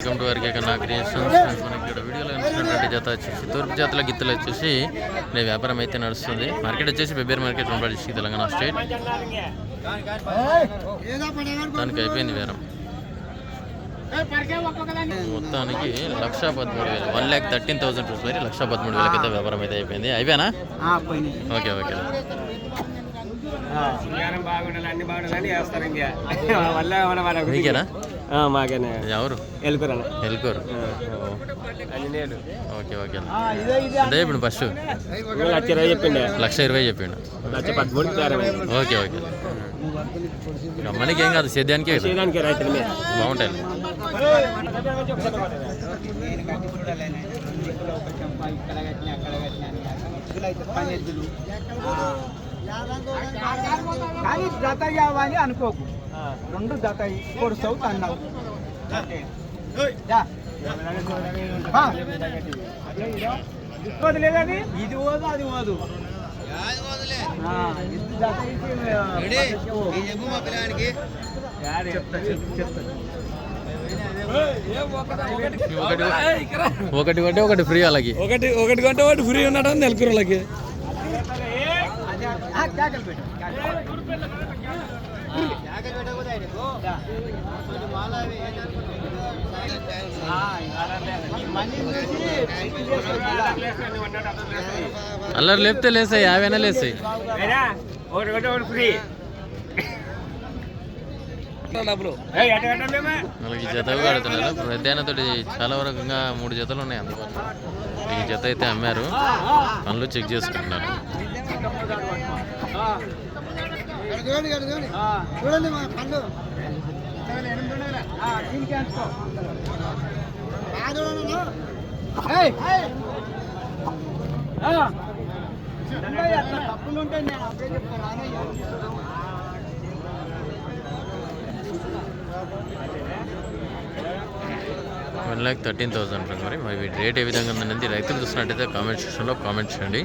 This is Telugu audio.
వెల్కమ్ టు వారికి నా క్రియేషన్స్ మనకి ఇక్కడ వీడియోలో కనిపిస్తున్నటువంటి జత వచ్చేసి తూర్పు జాతుల గిత్తలు వచ్చేసి నేను వ్యాపారం అయితే నడుస్తుంది. మార్కెట్ వచ్చేసి బెబ్బేర్ మార్కెట్ డిస్ట్రిక్ట్ తెలంగాణ స్టేట్ దానికి అయిపోయింది వేరం మొత్తానికి లక్ష పదమూడు వేలు. One lakh thirteen thousand rupees మరి లక్ష పదమూడు వేలకి అయితే వ్యాపారం అయితే అయిపోయింది. అయిపోయానా? Okay okay. మీకేనా మాకేనే. ఎవరు? ఎల్కోరు అన్ని. నేను ఓకే ఓకే అంటే ఇప్పుడు ఫస్ట్? లక్ష ఇరవై చెప్పిండే. లక్ష ఇరవై చెప్పిండు. లక్ష పదమూడు ఓకే ఓకే. మనకి ఏం కాదు. సేద్యానికి చేయడానికి రైతుల మీద. బాగుంటాయి. కానీ జత కావాలి అనుకోకు. రెండు జత కొడుస్తావు తన్నావు. ఆ. వదిలేదని ఇది పోదు అది పోదు. ఒకటి ఒకటి కొంటే ఒకటి ఫ్రీ అలాగే ఒకటి ఒకటి గంట ఒకటి ఫ్రీ ఉండటం నెలకూరలకి. అల్లరి లేపితే లేసాయి యావైనా లేసాయి? వాళ్ళకి ఈ జత కడుతున్నారు. మధ్యాహ్నంతో చాలా వరకు ఇంకా మూడు జతలు ఉన్నాయి అందుబాటులో. ఈ జత అయితే అమ్మారు. పనులు చెక్ చేసుకుంటున్నారు. చూడండి మా దీనికి అనుకో నేను అప్పుడే చెప్తాను నాన్నయ్య. వన్ ల్యాక్ థర్టీన్ థౌసండ్ మరి మరి రేట్ ఏ విధంగా ఉందనేది రైతులు చూసినట్టయితే కామెంట్ సెక్షన్లో కామెంట్ చేయండి.